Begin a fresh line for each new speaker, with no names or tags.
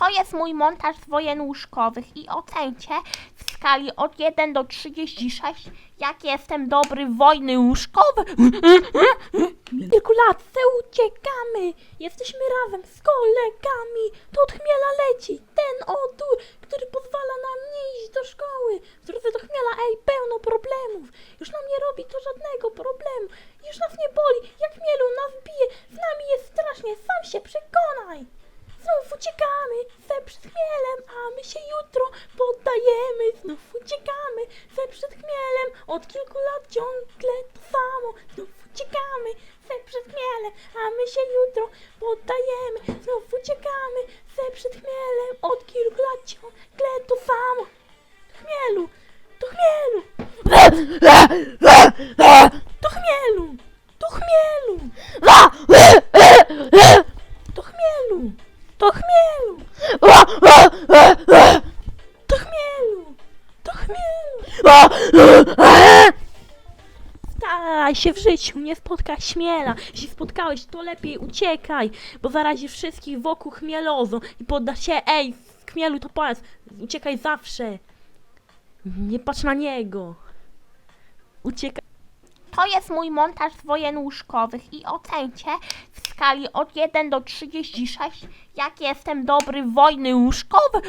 To jest mój montaż z wojen łóżkowych i ocencie w skali od 1 do 36, jak jestem dobry w wojny łóżkowe. Kalkulacja, uciekamy! Jesteśmy razem z kolegami. To od chmiela leci. Ten odór, który pozwala nam nie iść do szkoły. W drodze do chmiela, ej, pełno problemów. Już nam nie robi to żadnego problemu. Już nas nie boli, jak chmielu nas bije. Z nami jest strasznie, sam się przekonaj. Uciekamy ze przed chmielem, a my się jutro poddajemy. Znów uciekamy ze przed chmielem, od kilku lat ciągle to samo. Znów uciekamy ze przed chmielem, a my się jutro poddajemy. Znów uciekamy ze przed chmielem, od kilku lat ciągle to samo. Chmielu, to chmielu, to chmielu, to chmielu, to chmielu. To chmielu! To chmielu! To chmielu! Staraj się w życiu, nie spotkać śmiela. Jeśli spotkałeś, to lepiej uciekaj, bo zarazi wszystkich wokół chmielozą i podda się, ej, w chmielu to powiedz, uciekaj zawsze. Nie patrz na niego. Uciekaj. To jest mój montaż z wojen łóżkowych i ocencie w skali od 1 do 36, jak jestem dobry wojny łóżkowe.